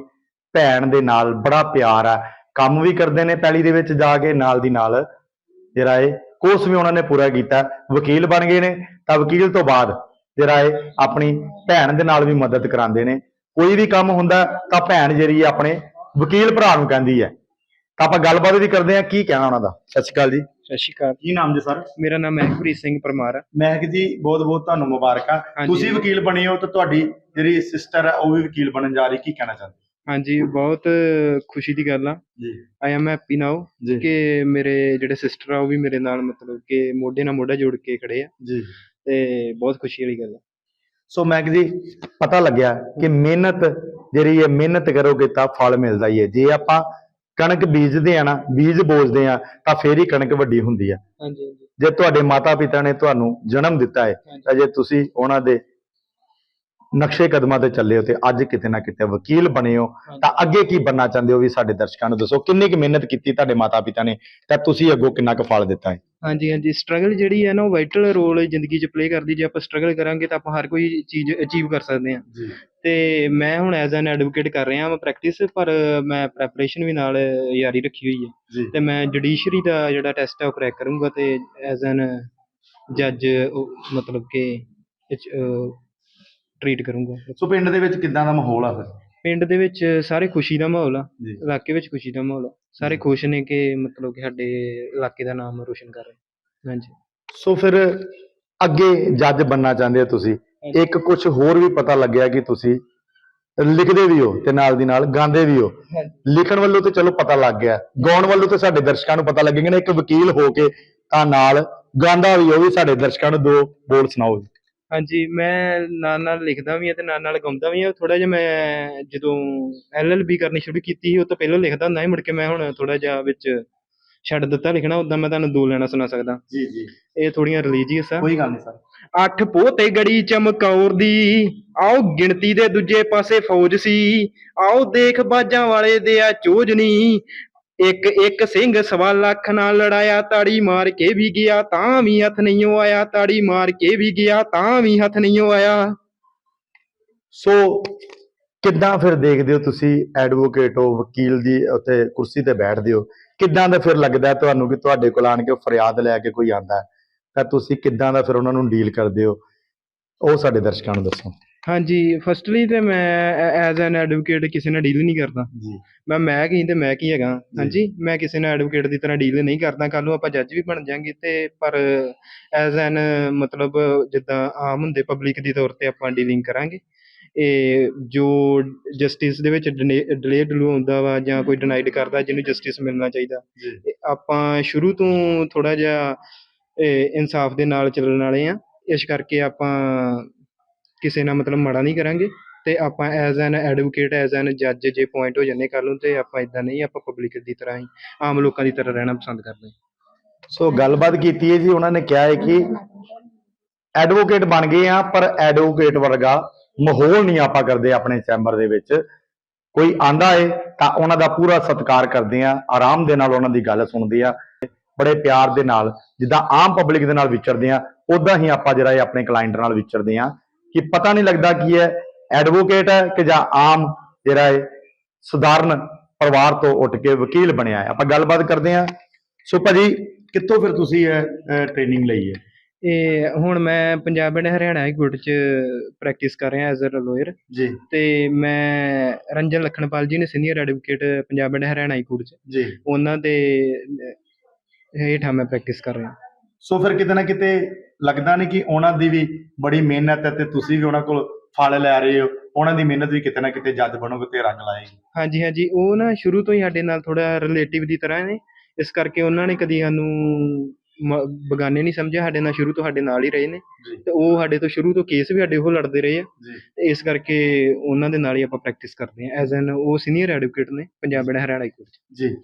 ਭੈਣ ਦੇ ਨਾਲ ਬੜਾ ਪਿਆਰ ਆ। ਕੰਮ ਵੀ ਕਰਦੇ ਨੇ ਪੈਲੀ ਦੇ ਵਿੱਚ ਜਾ ਕੇ, ਨਾਲ ਦੀ ਨਾਲ। ਜਿਹੜਾ ਇਹ ਕੋਰਸ ਵੀ ਉਹਨਾਂ ਨੇ ਪੂਰਾ ਕੀਤਾ। ਵਕੀਲ ਬਣ ਗਏ ਨੇ। ਤਾਂ ਵਕੀਲ ਤੋਂ ਬਾਅਦ ਜਿਹੜਾ ਇਹ ਆਪਣੀ ਭੈਣ ਦੇ ਨਾਲ ਵੀ ਮਦਦ ਕਰਾਉਂਦੇ ਨੇ। ਕੋਈ ਵੀ ਕੰਮ ਹੁੰਦਾ ਤਾਂ ਭੈਣ ਜਿਹੜੀ ਹੈ ਆਪਣੇ ਵਕੀਲ ਭਰਾ ਨੂੰ ਕਹਿੰਦੀ ਹੈ ਤਾਂ ਆਪਾਂ ਗੱਲਬਾਤ ਵੀ ਕਰਦੇ ਹਾਂ ਕੀ ਕਹਿਣਾ ਉਹਨਾਂ ਦਾ? ਸਤਿ ਸ਼੍ਰੀ ਅਕਾਲ ਜੀ। ਸਤਿ ਸ਼੍ਰੀ ਅਕਾਲ। ਕੀ ਨਾਮ ਜੀ ਸਰ? ਮੇਰਾ ਨਾਮ ਮਹਿਕਪ੍ਰੀਤ ਸਿੰਘ ਪਰਮਾਰ ਆ। ਮਹਿਕ ਜੀ ਬਹੁਤ ਬਹੁਤ ਤੁਹਾਨੂੰ ਮੁਬਾਰਕਾਂ। ਤੁਸੀਂ ਵਕੀਲ ਬਣੇ ਹੋ ਤਾਂ ਤੁਹਾਡੀ ਜਿਹੜੀ ਸਿਸਟਰ ਹੈ ਉਹ ਵੀ ਵਕੀਲ ਬਣਨ ਜਾ ਰਹੀ ਕੀ ਕਹਿਣਾ ਚਾਹੁੰਦੇ? ਹਾਂਜੀ ਬਹੁਤ ਖੁਸ਼ੀ ਦੀ ਗੱਲ ਆ। ਜੀ। ਆਈ ਐਮ ਹੈਪੀ ਨਾਓ ਕਿ ਮੇਰੇ ਜਿਹੜੇ ਸਿਸਟਰ ਆ ਉਹ ਵੀ ਮੇਰੇ ਨਾਲ ਮਤਲਬ ਕਿ ਮੋਢੇ ਨਾਲ ਮੋਢਾ ਜੋੜ ਕੇ ਖੜੇ ਆ। ਜੀ। ਤੇ ਬਹੁਤ ਖੁਸ਼ੀ ਵਾਲੀ ਗੱਲ। ਆ ਸੋ ਮੈਕ ਜੀ ਪਤਾ ਲੱਗਿਆ ਕਿ ਮਿਹਨਤ ਜਿਹੜੀ ਹੈ ਮਿਹਨਤ ਕਰੋਗੇ ਤਾਂ ਫਲ ਮਿਲਦਾ ਹੀ ਹੈ। ਜੇ ਆਪਾਂ ਕਣਕ ਬੀਜਦੇ ਆ ਨਾ ਬੀਜ ਬੋਲਦੇ ਆ ਤਾਂ ਫੇਰ ਹੀ ਕਣਕ ਵੱਡੀ ਹੁੰਦੀ ਆ। ਹਾਂਜੀ ਜੇ ਤੁਹਾਡੇ ਮਾਤਾ ਪਿਤਾ ਨੇ ਤੁਹਾਨੂੰ ਜਨਮ ਦਿੱਤਾ ਹੈ ਤਾਂ ਜੇ ਤੁਸੀਂ ਉਹਨਾਂ ਦੇ ਨਕਸ਼ੇ ਕਦਮਾਂ ਤੇ ਚੱਲੇ ਹੋ ਤੇ ਅੱਜ ਕਿਤੇ ਨਾ ਕਿਤੇ ਵਕੀਲ ਬਣੇ ਹੋ ਤਾਂ ਅੱਗੇ ਕੀ ਬਣਨਾ ਚਾਹੁੰਦੇ ਹੋ ਵੀ ਸਾਡੇ ਦਰਸ਼ਕਾਂ ਨੂੰ ਦੱਸੋ ਕਿੰਨੀ ਕੁ ਮਿਹਨਤ ਕੀਤੀ ਤੁਹਾਡੇ ਮਾਤਾ ਪਿਤਾ ਨੇ ਤਾਂ ਤੁਸੀਂ ਅੱਗੋਂ ਕਿੰਨਾ ਕੁ ਫਲ ਦਿੱਤਾ ਹੈ? ਹਾਂਜੀ ਹਾਂਜੀ ਸਟਰਗਲ ਜਿਹੜੀ ਹੈ ਨਾ ਉਹ ਵਾਈਟਲ ਰੋਲ ਜ਼ਿੰਦਗੀ 'ਚ ਪਲੇ ਕਰਦੀ ਜੇ ਆਪਾਂ ਸਟਰਗਲ ਕਰਾਂਗੇ ਤਾਂ ਆਪਾਂ ਹਰ ਕੋਈ ਚੀਜ਼ ਅਚੀਵ ਕਰ ਸਕਦੇ ਹਾਂ। ਤੇ ਮੈਂ ਹੁਣ ਐਜ਼ ਐਨ ਐਡਵੋਕੇਟ ਕਰ ਰਿਹਾ ਹਾਂ ਪ੍ਰੈਕਟਿਸ ਪਰ ਮੈਂ ਪ੍ਰੈਪਰੇਸ਼ਨ ਵੀ ਨਾਲ ਜਾਰੀ ਰੱਖੀ ਹੋਈ ਹੈ। ਤੇ ਮੈਂ ਜੁਡੀਸ਼ਰੀ ਦਾ ਜਿਹੜਾ ਟੈਸਟ ਹੈ ਉਹ ਕਰੈਕ ਕਰੂੰਗਾ ਤੇ ਐਜ਼ ਐਨ ਜੱਜ ਮਤਲਬ ਕਿ ਟਰੀਟ ਕਰੂੰਗਾ। ਸੋ ਪਿੰਡ ਦੇ ਵਿੱਚ ਕਿੱਦਾਂ ਦਾ ਮਾਹੌਲ ਆ ਫਿਰ? ਪਿੰਡ ਦੇ ਵਿੱਚ ਸਾਰੇ ਖੁਸ਼ੀ ਦਾ ਮਾਹੌਲ ਆ। ਜੀ। ਇਲਾਕੇ ਵਿੱਚ ਖੁਸ਼ੀ ਦਾ ਮਾਹੌਲ ਆ। ਸਾਰੇ ਖੁਸ਼ ਨੇ ਕਿ ਮਤਲਬ ਕਿ ਸਾਡੇ ਇਲਾਕੇ ਦਾ ਨਾਮ ਰੋਸ਼ਨ ਕਰ ਰਹੇ। ਹਾਂਜੀ। ਸੋ ਫਿਰ ਅੱਗੇ ਜੱਜ ਬਣਨਾ ਚਾਹੁੰਦੇ ਹੋ ਤੁਸੀਂ। ਇੱਕ ਕੁਝ ਹੋਰ ਵੀ ਪਤਾ ਲੱਗਿਆ ਕਿ ਤੁਸੀਂ ਲਿਖਦੇ ਵੀ ਹੋ ਤੇ ਨਾਲ ਦੀ ਨਾਲ ਗਾਉਂਦੇ ਵੀ ਹੋ। ਲਿਖਣ ਵੱਲੋਂ ਤੇ ਚਲੋ ਪਤਾ ਲੱਗ ਗਿਆ। ਗਾਉਣ ਵੱਲੋਂ ਤੇ ਸਾਡੇ ਦਰਸ਼ਕਾਂ ਨੂੰ ਪਤਾ ਲੱਗੇਗਾ ਨਾ। ਇੱਕ ਵਕੀਲ ਹੋ ਕੇ ਤਾਂ ਨਾਲ ਗਾਉਂਦਾ ਵੀ ਉਹ ਵੀ ਸਾਡੇ ਦਰਸ਼ਕਾਂ ਨੂੰ ਦੋ ਬੋਲ ਸੁਣਾਓ ਜੀ। ਹਾਂਜੀ ਮੈਂ ਨਾਲ ਨਾਲ ਲਿਖਦਾ ਵੀ ਹਾਂ ਤੇ ਨਾਲ ਨਾਲ ਗਾਉਂਦਾ ਵੀ ਹਾਂ। ਥੋੜਾ ਜਿਹਾ ਮੈਂ ਜਦੋਂ ਐਲਐਲਬੀ ਕਰਨੀ ਸ਼ੁਰੂ ਕੀਤੀ ਸੀ ਉਹ ਤੋਂ ਪਹਿਲਾਂ ਲਿਖਦਾ ਹੁੰਦਾ ਸੀ ਮੁੜ ਕੇ ਮੈਂ ਹੁਣ ਥੋੜਾ ਜਿਹਾ ਵਿੱਚ ਛੱਡ ਦਿੱਤਾ ਲਿਖਣਾ ਉਦਾਂ ਮੈਂ ਤੁਹਾਨੂੰ ਦੋ ਲੈਣਾ ਸੁਣਾ ਸਕਦਾ। ਜੀ ਜੀ। ਇਹ ਥੋੜੀਆਂ ਰਿਲੀਜੀਅਸ ਆ। ਕੋਈ ਗੱਲ ਨਹੀਂ ਸਰ। ਅੱਠ ਪੋਹ ਤੇ ਗੜੀ ਚਮਕੌਰ ਦੀ ਆਓ ਗਿਣਤੀ ਦੇ ਦੂਜੇ ਪਾਸੇ ਫੌਜ ਸੀ ਆਓ ਦੇਖ ਬਾਜਾਂ ਵਾਲੇ ਦੇ ਆ ਚੋਜਨੀ ਇੱਕ ਇੱਕ ਸਿੰਘ ਸਵਾ ਲੱਖ ਨਾਲ ਲੜਾਇਆ, ਤਾੜੀ ਮਾਰ ਕੇ ਵੀ ਗਿਆ, ਤਾਂ ਵੀ ਹੱਥ ਨਹੀਂ ਓ ਆਇਆ, ਤਾੜੀ ਮਾਰ ਕੇ ਵੀ ਗਿਆ, ਤਾਂ ਵੀ ਹੱਥ ਨਹੀਂ ਆਇਆ। ਸੋ ਕਿੱਦਾਂ ਫਿਰ ਦੇਖਦੇ ਹੋ ਤੁਸੀਂ ਐਡਵੋਕੇਟ ਹੋ, ਵਕੀਲ ਦੀ ਉੱਤੇ ਕੁਰਸੀ ਤੇ ਬੈਠਦੇ ਹੋ? ਕਿੱਦਾਂ ਦਾ ਫਿਰ ਲੱਗਦਾ ਤੁਹਾਨੂੰ ਕਿ ਤੁਹਾਡੇ ਕੋਲ ਆਣ ਕੇ ਫਰਿਆਦ ਲੈ ਕੇ ਕੋਈ ਆਂਦਾ ਤਾਂ ਤੁਸੀਂ ਕਿੱਦਾਂ ਦਾ ਫਿਰ ਉਹਨਾਂ ਨੂੰ ਡੀਲ ਕਰਦੇ ਹੋ? ਉਹ ਸਾਡੇ ਦਰਸ਼ਕਾਂ ਨੂੰ ਦੱਸੋ। ਹਾਂਜੀ ਫਸਟਲੀ ਤੇ ਮੈਂ ਐਜ਼ ਐਨ ਐਡਵੋਕੇਟ ਕਿਸੇ ਨਾਲ ਡੀਲ ਨਹੀਂ ਕਰਦਾ। ਜੀ। ਮੈਂ ਮੈਂ ਕੀ ਤੇ ਮੈਂ ਕੀ ਹੈਗਾ? ਹਾਂਜੀ ਮੈਂ ਕਿਸੇ ਨਾਲ ਐਡਵੋਕੇਟ ਦੀ ਤਰ੍ਹਾਂ ਡੀਲ ਨਹੀਂ ਕਰਦਾ। ਕੱਲ ਨੂੰ ਆਪਾਂ ਜੱਜ ਵੀ ਬਣ ਜਾਾਂਗੇ ਤੇ ਪਰ ਐਜ਼ ਐਨ ਮਤਲਬ ਜਿੱਦਾਂ ਆਮ ਹੁੰਦੇ ਪਬਲਿਕ ਦੀ ਤੌਰ ਤੇ ਆਪਾਂ ਡੀਲਿੰਗ ਕਰਾਂਗੇ। ਇਹ ਜੋ ਜਸਟਿਸ ਦੇ ਵਿੱਚ ਡਿਲੇ ਡਲੂ ਹੁੰਦਾ ਵਾ ਜਾਂ ਕੋਈ ਡਿਨਾਈਡ ਕਰਦਾ ਜਿਹਨੂੰ ਜਸਟਿਸ ਮਿਲਣਾ ਚਾਹੀਦਾ। ਆਪਾਂ ਸ਼ੁਰੂ ਤੋਂ ਥੋੜਾ ਜਿਹਾ ਇਨਸਾਫ ਦੇ ਨਾਲ ਚੱਲਣ ਵਾਲੇ ਆ। ਇਸ ਕਰਕੇ ਆਪਾਂ ਕਿਸੇ ਨਾਲ ਮਤਲਬ ਮਾੜਾ ਨਹੀਂ ਕਰਾਂਗੇ ਤੇ ਆਪਾਂ as an advocate as an ਜੱਜ ਜੇ ਪੁਆਇੰਟ ਹੋ ਜਾਂਦੇ ਕੱਲ ਨੂੰ ਤੇ ਆਪਾਂ ਇਦਾਂ ਨਹੀਂ, ਆਪਾਂ ਪਬਲਿਕ ਦੀ ਤਰ੍ਹਾਂ ਹੀ ਆਮ ਲੋਕਾਂ ਦੀ ਤਰ੍ਹਾਂ ਰਹਿਣਾ ਪਸੰਦ ਕਰਦੇ ਸੋ ਗੱਲਬਾਤ ਕੀਤੀ ਹੈ ਜੀ, ਉਹਨਾਂ ਨੇ ਕਿਹਾ ਹੈ ਕਿ ਐਡਵੋਕੇਟ ਬਣ ਗਏ ਆ ਪਰ ਐਡਵੋਕੇਟ ਵਰਗਾ ਮਾਹੌਲ ਨਹੀਂ ਆਪਾਂ ਕਰਦੇ ਆਪਣੇ ਚੈਂਬਰ ਦੇ ਵਿੱਚ। ਕੋਈ ਆਂਦਾ ਏ ਤਾਂ ਉਹਨਾਂ ਦਾ ਪੂਰਾ ਸਤਿਕਾਰ ਕਰਦੇ ਆ ਆਰਾਮ ਦੇ ਨਾਲ ਉਹਨਾਂ ਦੀ ਗੱਲ ਸੁਣਦੇ ਆ ਬੜੇ ਪਿਆਰ ਦੇ ਨਾਲ, ਜਿੱਦਾਂ ਆਮ ਪਬਲਿਕ ਦੇ ਨਾਲ ਵਿਚਰਦੇ ਆ ਉਦਾਂ ਹੀ ਆਪਾਂ ਜਿਹੜਾ ਇਹ ਆਪਣੇ ਕਲਾਇੰਟ ਨਾਲ ਵਿਚਰਦੇ ਆ ਕਿ ਪਤਾ ਨਹੀਂ ਲੱਗਦਾ ਕੀ ਹੈ ਐਡਵੋਕੇਟ ਹੈ ਕਿ ਜਾਂ ਆਮ ਜਿਹੜਾ ਹੈ ਸਧਾਰਨ ਪਰਿਵਾਰ ਤੋਂ ਉੱਠ ਕੇ ਵਕੀਲ ਬਣਿਆ ਹੈ। ਆਪਾਂ ਗੱਲਬਾਤ ਕਰਦੇ ਆ ਸੋ ਭਾਜੀ ਕਿੱਥੋਂ ਫਿਰ ਤੁਸੀਂ ਇਹ ਟ੍ਰੇਨਿੰਗ ਲਈ ਹੈ? ਇਹ ਹੁਣ ਮੈਂ Punjab and Haryana high court 'ਚ ਪ੍ਰੈਕਟਿਸ ਕਰ ਰਿਹਾ ਐਜ਼ ਅ ਲਾਇਰ ਜੀ। ਤੇ ਮੈਂ ਰੰਜਨ ਲਖਣਪਾਲ ਜੀ ਨੇ senior advocate Punjab and Haryana high court 'ਚ। ਜੀ। ਉਹਨਾਂ ਦੇ ਹੇਠਾਂ ਮੈਂ ਪ੍ਰੈਕਟਿਸ ਕਰ ਰਿਹਾ। ਸੋ ਫਿਰ ਕਿਤੇ ਨਾ ਕਿਤੇ ਲੱਗਦਾ ਨਹੀਂ ਕਿ ਉਹਨਾਂ ਦੀ ਵੀ ਬੜੀ ਮਿਹਨਤ ਹੈ ਤੇ ਤੁਸੀਂ ਵੀ ਉਹਨਾਂ ਕੋਲ ਫਲ ਲੈ ਰਹੇ ਹੋ। ਉਹਨਾਂ ਦੀ ਮਿਹਨਤ ਵੀ ਕਿਤੇ ਨਾ ਕਿਤੇ ਜੱਜ ਬਣੋਗੇ ਤੇ ਰੰਗ ਲਾਏਗੀ। ਹਾਂਜੀ ਹਾਂਜੀ। ਉਹ ਨਾ ਸ਼ੁਰੂ ਤੋਂ ਹੀ ਸਾਡੇ ਨਾਲ ਥੋੜਾ ਰਿਲੇਟਿਵ ਦੀ ਤਰ੍ਹਾਂ ਨੇ। ਇਸ ਕਰਕੇ ਉਹਨਾਂ ਨੇ ਕਦੀ ਸਾਨੂੰ ਬਗਾਨੇ ਨਹੀਂ ਸਮਝਿਆ। ਸਾਡੇ ਨਾਲ ਸ਼ੁਰੂ ਤੋਂ ਸਾਡੇ ਨਾਲ ਹੀ ਰਹੇ ਨੇ। ਤੇ ਉਹ ਸਾਡੇ ਤੋਂ ਸ਼ੁਰੂ ਤੋਂ ਕੇਸ ਵੀ ਸਾਡੇ ਉਹ ਲੜਦੇ ਰਹੇ ਆ। ਤੇ ਇਸ ਕਰਕੇ ਉਹਨਾਂ ਦੇ ਨਾਲ ਹੀ ਆਪਾਂ ਪ੍ਰੈਕਟਿਸ ਕਰਦੇ ਹਾਂ ਐਜ਼ ਐਨ ਉਹ ਸੀਨੀਅਰ ਐਡਵੋਕੇਟ ਨੇ Punjab and Haryana high court ਜੀ।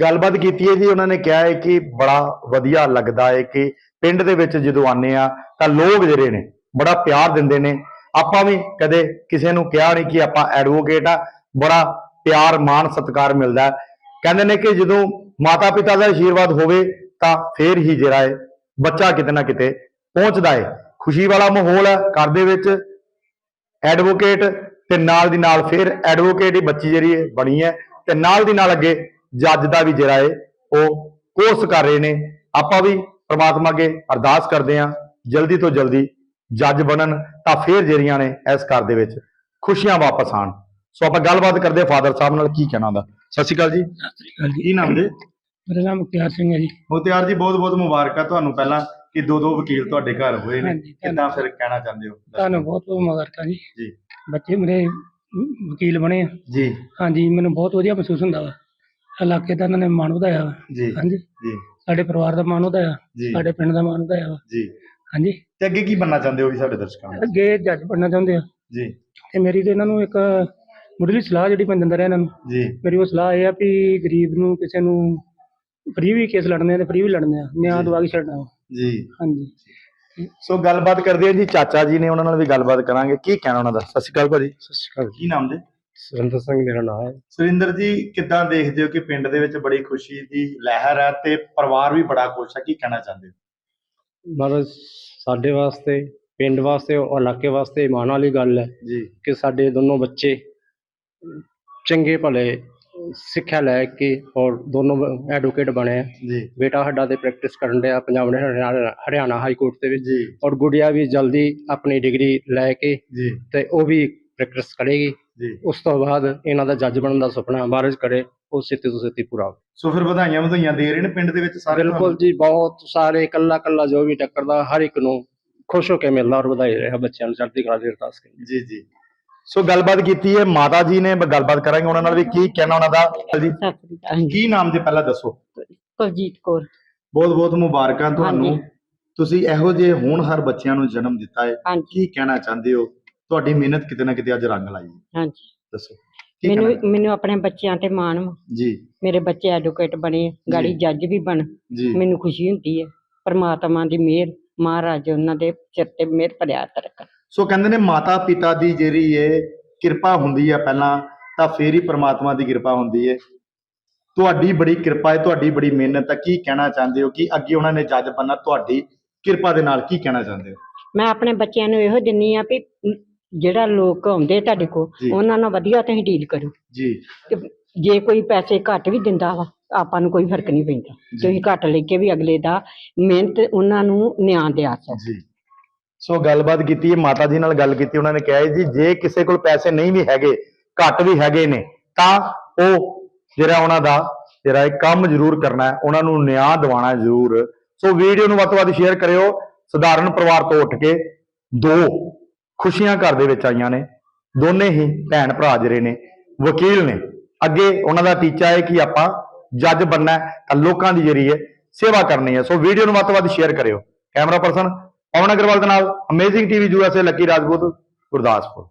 ਗੱਲਬਾਤ ਕੀਤੀ ਹੈ ਜੀ, ਉਹਨਾਂ ਨੇ ਕਿਹਾ ਹੈ ਕਿ ਬੜਾ ਵਧੀਆ ਲੱਗਦਾ ਹੈ ਕਿ ਪਿੰਡ ਦੇ ਵਿੱਚ ਜਦੋਂ ਆਨੇ ਆ ਤਾਂ ਲੋਕ ਜਿਹੜੇ ਨੇ ਬੜਾ ਪਿਆਰ ਦਿੰਦੇ ਨੇ। ਆਪਾਂ ਵੀ ਕਦੇ ਕਿਸੇ ਨੂੰ ਕਿਹਾ ਨਹੀਂ ਕਿ ਆਪਾਂ ਐਡਵੋਕੇਟ ਆ, ਬੜਾ ਪਿਆਰ, ਮਾਣ, ਸਤਿਕਾਰ ਮਿਲਦਾ ਕਹਿੰਦੇ ਨੇ ਕਿ ਜਦੋਂ ਮਾਤਾ ਪਿਤਾ ਦਾ ਆਸ਼ੀਰਵਾਦ ਹੋਵੇ ਤਾਂ ਫੇਰ ਹੀ ਜਿਹੜਾ ਹੈ ਬੱਚਾ ਕਿਤੇ ਨਾ ਕਿਤੇ ਪਹੁੰਚਦਾ ਹੈ। ਖੁਸ਼ੀ ਵਾਲਾ ਮਾਹੌਲ ਹੈ ਘਰ ਦੇ ਵਿੱਚ। ਐਡਵੋਕੇਟ ਤੇ ਨਾਲ ਦੀ ਨਾਲ ਫਿਰ ਐਡਵੋਕੇਟ ਹੀ ਬੱਚੀ ਜਿਹੜੀ ਹੈ ਬਣੀ ਹੈ ਤੇ ਨਾਲ ਦੀ ਨਾਲ ਅੱਗੇ ਜੱਜ ਦਾ ਵੀ ਜਿਹੜਾ ਹੈ ਉਹ ਕੋਰਸ ਕਰ ਰਹੇ ਨੇ। ਆਪਾਂ ਵੀ ਪ੍ਰਮਾਤਮਾ ਅੱਗੇ ਅਰਦਾਸ ਕਰਦੇ ਹਾਂ ਜਲਦੀ ਤੋਂ ਜਲਦੀ ਜੱਜ ਬਣਨ ਤਾਂ ਫਿਰ ਜਿਹੜੀਆਂ ਨੇ ਇਸ ਘਰ ਦੇ ਵਿੱਚ ਖੁਸ਼ੀਆਂ ਵਾਪਸ ਆਣ ਸੋ ਆਪਾਂ ਗੱਲਬਾਤ ਕਰਦੇ ਫਾਦਰ ਸਾਹਿਬ ਨਾਲ ਕੀ ਕਹਿਣਾ ਹੁੰਦਾ ਸਤਿ ਸ਼੍ਰੀ ਅਕਾਲ ਜੀ। ਕੀ ਨਾਮ ਦੇ ਮੇਰਾ ਨਾਮ ਮੁਖਤਿਆਰ ਸਿੰਘ ਹੈ ਜੀ। ਮੁਖਤਿਆਰ ਜੀ ਬਹੁਤ ਬਹੁਤ ਮੁਬਾਰਕਾਂ ਤੁਹਾਨੂੰ ਪਹਿਲਾਂ ਕਿ ਦੋ ਦੋ ਵਕੀਲ ਤੁਹਾਡੇ ਘਰ ਹੋਏ ਨੇ। ਕਿੱਦਾਂ ਫਿਰ ਕਹਿਣਾ ਚਾਹੁੰਦੇ ਹੋ? ਤੁਹਾਨੂੰ ਬਹੁਤ ਬਹੁਤ ਮੁਬਾਰਕਾਂ ਜੀ। ਜੀ। ਬੱਚੇ ਮੇਰੇ ਵਕੀਲ ਬਣੇ ਆ। ਜੀ। ਹਾਂਜੀ ਮੈਨੂੰ ਬਹੁਤ ਵਧੀਆ ਮਹਿਸੂਸ ਹੁੰਦਾ ਵਾ। ਇਲਾਕੇ ਦਾ ਇਹਨਾਂ ਨੇ ਮਾਣ ਵਧਾਇਆ ਵਾ। ਜੀ। ਹਾਂਜੀ। ਜੀ। ਸਾਡੇ ਪਰਿਵਾਰ ਦਾ ਮਾਣ ਵਧਾਇਆ। ਜੀ। ਸਾਡੇ ਪਿੰਡ ਦਾ ਮਾਣ ਵਧਾਇਆ ਵਾ। ਜੀ। ਹਾਂਜੀ। ਤੇ ਅੱਗੇ ਕੀ ਬੰਨਾ ਚਾਹੁੰਦੇ ਹੋ ਵੀ ਸਾਡੇ ਦਰਸ਼ਕਾਂ ਨੂੰ? ਅੱਗੇ ਜੱਜ ਬਣਨਾ ਚਾਹੁੰਦੇ ਆ। ਜੀ। ਤੇ ਮੇਰੀ ਤੇ ਇਹਨਾਂ ਨੂੰ ਇੱਕ ਮੁੱਢਲੀ ਸਲਾਹ ਜਿਹੜੀ ਮੈਂ ਦਿੰਦਾ ਰਿਹਾ ਇਹਨਾਂ ਨੂੰ। ਜੀ। ਮੇਰੀ ਉਹ ਸਲਾਹ ਇਹ ਆ ਵੀ ਗਰੀਬ ਨੂੰ ਕਿਸੇ ਨੂੰ ਫ੍ਰੀ ਵੀ ਕੇਸ ਲੜਨੇ ਆ ਤੇ ਫ੍ਰੀ ਵੀ ਲੜਨੇ ਆ। ਨਿਆਂ ਦਵਾ ਕੇ ਛੱਡਣਾ ਵਾ। ਜੀ। ਹਾਂਜੀ। ਸੋ ਗੱਲਬਾਤ ਕਰਦੇ ਆ ਜੀ ਚਾਚਾ ਜੀ ਨੇ ਉਹਨਾਂ ਨਾਲ ਵੀ ਗੱਲਬਾਤ ਕਰਾਂਗੇ। ਕੀ ਕਹਿਣਾ ਉਹਨਾਂ ਦਾ? ਸਤਿ ਸ਼੍ਰੀ ਅਕਾਲ ਭਾਜੀ। ਸਤਿ ਸ਼੍ਰੀ ਅਕਾਲ ਕੀ ਨਾਮ ਦੇ ਸੁਰਿੰਦਰ ਸਿੰਘ ਮੇਰਾ ਨਾਮ ਹੈ। ਸੁਰਿੰਦਰ ਜੀ ਕਿੱਦਾਂ ਦੇਖਦੇ ਹੋ ਕਿ ਪਿੰਡ ਦੇ ਵਿੱਚ ਬੜੀ ਖੁਸ਼ੀ ਦੀ ਲਹਿਰ ਹੈ ਤੇ ਪਰਿਵਾਰ ਵੀ ਬੜਾ ਖੁਸ਼ ਹੈ? ਕੀ ਕਹਿਣਾ ਚਾਹੁੰਦੇ ਹੋ? ਮਤਲਬ ਸਾਡੇ ਵਾਸਤੇ ਪਿੰਡ ਵਾਸਤੇ ਔਰ ਇਲਾਕੇ ਵਾਸਤੇ ਮਾਣ ਵਾਲੀ ਗੱਲ ਹੈ ਜੀ। ਕਿ ਸਾਡੇ ਦੋਨੋਂ ਬੱਚੇ ਚੰਗੇ ਭਲੇ ਸਿੱਖਿਆ ਲੈ ਕੇ ਔਰ ਦੋਨੋਂ ਐਡਵੋਕੇਟ ਬਣੇ। ਜੀ। ਬੇਟਾ ਸਾਡਾ ਤੇ ਪ੍ਰੈਕਟਿਸ ਕਰਨ ਡਿਆ ਪੰਜਾਬ ਨੇ ਹਰਿਆਣਾ ਹਰਿਆਣਾ ਹਾਈ ਕੋਰਟ ਦੇ ਵਿੱਚ ਜੀ। ਔਰ ਗੁੜੀਆ ਵੀ ਜਲਦੀ ਆਪਣੀ ਡਿਗਰੀ ਲੈ ਕੇ ਜੀ। ਤੇ ਉਹ ਵੀ ਪ੍ਰੈਕਟਿਸ ਕਰੇਗੀ। ਜੀ। ਉਸ ਤੋਂ ਬਾਅਦ ਇਹਨਾਂ ਦਾ ਜੱਜ ਬਣਨ ਦਾ ਸੁਪਨਾ ਮਹਾਰਾਜ ਕਰੇ ਉਹ ਛੇਤੀ ਤੋਂ ਛੇਤੀ ਪੂਰਾ ਹੋਵੇ। ਸੋ ਫਿਰ ਵਧਾਈਆਂ ਵਧਾਈਆਂ ਦੇ ਰਹੇ ਨੇ ਪਿੰਡ ਦੇ ਵਿੱਚ ਸਾਰੇ ਬਿਲਕੁਲ ਜੀ ਬਹੁਤ ਸਾਰੇ ਕੱਲਾ ਕੱਲਾ ਜੋ ਵੀ ਟੱਕਰਦਾ ਹਰ ਇੱਕ ਨੂੰ ਖੁਸ਼ ਹੋ ਕੇ ਮਿਲਦਾ ਔਰ ਵਧਾਈ ਰਿਹਾ ਬੱਚਿਆਂ ਨੂੰ ਚੜ੍ਹਦੀ ਕਲਾ ਦੀ ਅਰਦਾਸ ਕਰੀ ਜੀ ਜੀ। ਸੋ ਗੱਲਬਾਤ ਕੀਤੀ ਹੈ ਮਾਤਾ ਜੀ ਨੇ ਗੱਲਬਾਤ ਕਰਾਂਗੇ ਉਹਨਾਂ ਨਾਲ ਵੀ ਕੀ ਕਹਿਣਾ ਉਹਨਾਂ ਦਾ? ਜੀ। ਸਤਿ ਕੀ ਨਾਮ ਜੇ ਪਹਿਲਾਂ ਦੱਸੋ? ਕੁਲਜੀਤ ਕੌਰ। ਬਹੁਤ ਬਹੁਤ ਮੁਬਾਰਕਾਂ ਤੁਹਾਨੂੰ। ਤੁਸੀਂ ਇਹੋ ਜਿਹੇ ਹੋਣਹਾਰ ਬੱਚਿਆਂ ਨੂੰ ਜਨਮ ਦਿੱਤਾ ਹੈ। ਕੀ ਕਹਿਣਾ ਚਾਹੁੰਦੇ ਹੋ? ਤੁਹਾਡੀ ਮਿਹਨਤ ਕਿਤੇ ਨਾ ਕਿਤੇ ਅੱਜ ਰੰਗ ਲਾਈ ਹੈ। ਹਾਂਜੀ। ਦੱਸੋ ਕੀ ਮੈਨੂੰ? ਮੈਨੂੰ ਆਪਣੇ ਬੱਚਿਆਂ ਤੇ ਮਾਣ ਵਾ। ਜੀ। ਮੇਰੇ ਬੱਚੇ ਐਡਵੋਕੇਟ ਬਣੇ ਆ, ਗਾੜੀ। ਜੱਜ ਵੀ ਬਣ। ਜੀ। ਮੈਨੂੰ ਖੁਸ਼ੀ ਹੁੰਦੀ ਹੈ ਪਰਮਾਤਮਾ ਦੀ ਮਿਹਰ ਮਹਾਰਾਜ ਉਹਨਾਂ ਦੇ ਸਿਰ ਤੇ ਮਿਹਰ ਭਰਿਆ ਹੱਥ ਰੱਖਣ। ਸੋ ਕਹਿੰਦੇ ਨੇ ਮਾਤਾ ਪਿਤਾ ਦੀ ਜਿਹੜੀ ਏ ਕਿਰਪਾ ਹੁੰਦੀ ਹੈ ਪਹਿਲਾਂ ਤਾਂ ਫੇਰ ਹੀ ਪ੍ਰਮਾਤਮਾ ਦੀ ਕਿਰਪਾ ਹੁੰਦੀ ਹੈ। ਤੁਹਾਡੀ ਬੜੀ ਕਿਰਪਾ ਹੈ ਤੁਹਾਡੀ ਬੜੀ ਮਿਹਨਤ ਹੈ। ਕੀ ਕਹਿਣਾ ਚਾਹੁੰਦੇ ਹੋ? ਕਿ ਅੱਗੇ ਉਹਨਾਂ ਨੇ ਜੱਜ ਬਣਨਾ? ਤੁਹਾਡੀ ਕਿਰਪਾ ਦੇ ਨਾਲ ਕੀ ਕਹਿਣਾ ਚਾਹੁੰਦੇ ਹੋ? ਮੈਂ ਆਪਣੇ ਬੱਚਿਆਂ ਨੂੰ ਇਹੋ ਦਿੰਨੀ ਆ ਵੀ ਜਿਹੜਾ ਲੋਕ ਆਉਂਦੇ ਤੁਹਾਡੇ ਕੋਲ ਜੀ। ਉਹਨਾਂ ਨਾਲ ਵਧੀਆ ਤੁਸੀਂ ਡੀਲ ਕਰੋ। ਜੀ। ਤੇ ਜੇ ਕੋਈ ਪੈਸੇ ਘੱਟ ਵੀ ਦਿੰਦਾ ਵਾ ਆਪਾਂ ਨੂੰ ਕੋਈ ਫ਼ਰਕ ਨਹੀਂ ਪੈਂਦਾ। ਤੁਸੀਂ ਘੱਟ ਲੈ ਕੇ ਵੀ ਅਗਲੇ ਦਾ ਮਿਹਨਤ ਉਹਨਾਂ ਨੂੰ ਨਿਆਂ ਦਿਆ ਸਕੋ। ਜੀ। ਸੋ ਗੱਲਬਾਤ ਕੀਤੀ ਹੈ ਮਾਤਾ ਜੀ ਨਾਲ ਗੱਲ ਕੀਤੀ ਉਹਨਾਂ ਨੇ ਕਿਹਾ ਹੈ ਜੀ ਜੇ ਕਿਸੇ ਕੋਲ ਪੈਸੇ ਨਹੀਂ ਵੀ ਹੈਗੇ ਘੱਟ ਵੀ ਹੈਗੇ ਨੇ ਤਾਂ ਉਹ ਜਿਹੜਾ ਉਹਨਾਂ ਦਾ ਜਿਹੜਾ ਇਹ ਕੰਮ ਜ਼ਰੂਰ ਕਰਨਾ ਹੈ ਉਹਨਾਂ ਨੂੰ ਨਿਆਂ ਦਿਵਾਉਣਾ ਜ਼ਰੂਰ। ਸੋ ਵੀਡੀਓ ਨੂੰ ਵੱਧ ਤੋਂ ਵੱਧ ਸ਼ੇਅਰ ਕਰਿਓ। ਸਧਾਰਨ ਪਰਿਵਾਰ ਤੋਂ ਉੱਠ ਕੇ ਦੋ ਖੁਸ਼ੀਆਂ ਘਰ ਦੇ ਵਿੱਚ ਆਈਆਂ ਨੇ। ਦੋਨੇ ਹੀ ਭੈਣ ਭਰਾ ਜਿਹੜੇ ਨੇ, ਵਕੀਲ ਨੇ। ਅੱਗੇ ਉਹਨਾਂ ਦਾ ਟੀਚਾ ਹੈ ਕਿ ਆਪਾਂ ਜੱਜ ਬਣਨਾ ਤਾਂ ਲੋਕਾਂ ਦੀ ਜਿਹੜੀ ਹੈ ਸੇਵਾ ਕਰਨੀ ਹੈ। ਸੋ ਵੀਡੀਓ ਨੂੰ ਵੱਧ ਤੋਂ ਵੱਧ ਸ਼ੇਅਰ ਕਰਿਓ। ਕੈਮਰਾ ਪਰਸਨ ਪਵਨ ਅਗਰਵਾਲ ਦੇ ਨਾਲ amazing TV USA Lucky Rajput, Gurdaspur.